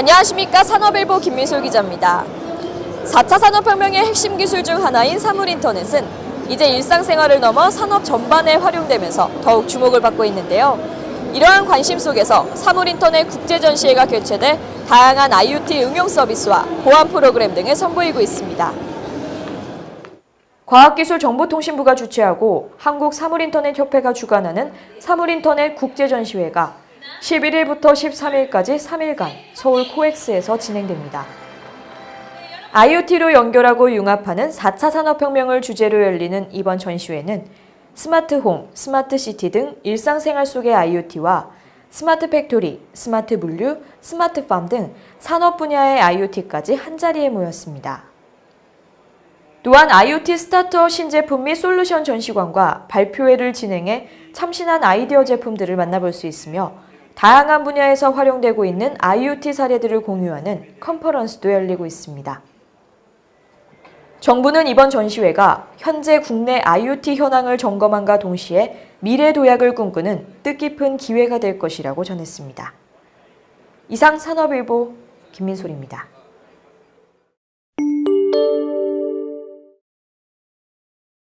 안녕하십니까 산업일보 김민솔 기자입니다. 4차 산업혁명의 핵심 기술 중 하나인 사물인터넷은 이제 일상생활을 넘어 산업 전반에 활용되면서 더욱 주목을 받고 있는데요. 이러한 관심 속에서 사물인터넷 국제전시회가 개최돼 다양한 IoT 응용 서비스와 보안 프로그램 등을 선보이고 있습니다. 과학기술정보통신부가 주최하고 한국사물인터넷협회가 주관하는 사물인터넷 국제전시회가 11일부터 13일까지 3일간 서울 코엑스에서 진행됩니다. IoT로 연결하고 융합하는 4차 산업혁명을 주제로 열리는 이번 전시회는 스마트홈, 스마트시티 등 일상생활 속의 IoT와 스마트 팩토리, 스마트 물류, 스마트팜 등 산업 분야의 IoT까지 한자리에 모였습니다. 또한 IoT 스타트업 신제품 및 솔루션 전시관과 발표회를 진행해 참신한 아이디어 제품들을 만나볼 수 있으며 다양한 분야에서 활용되고 있는 IoT 사례들을 공유하는 컨퍼런스도 열리고 있습니다. 정부는 이번 전시회가 현재 국내 IoT 현황을 점검함과 동시에 미래 도약을 꿈꾸는 뜻깊은 기회가 될 것이라고 전했습니다. 이상 산업일보 김민솔입니다.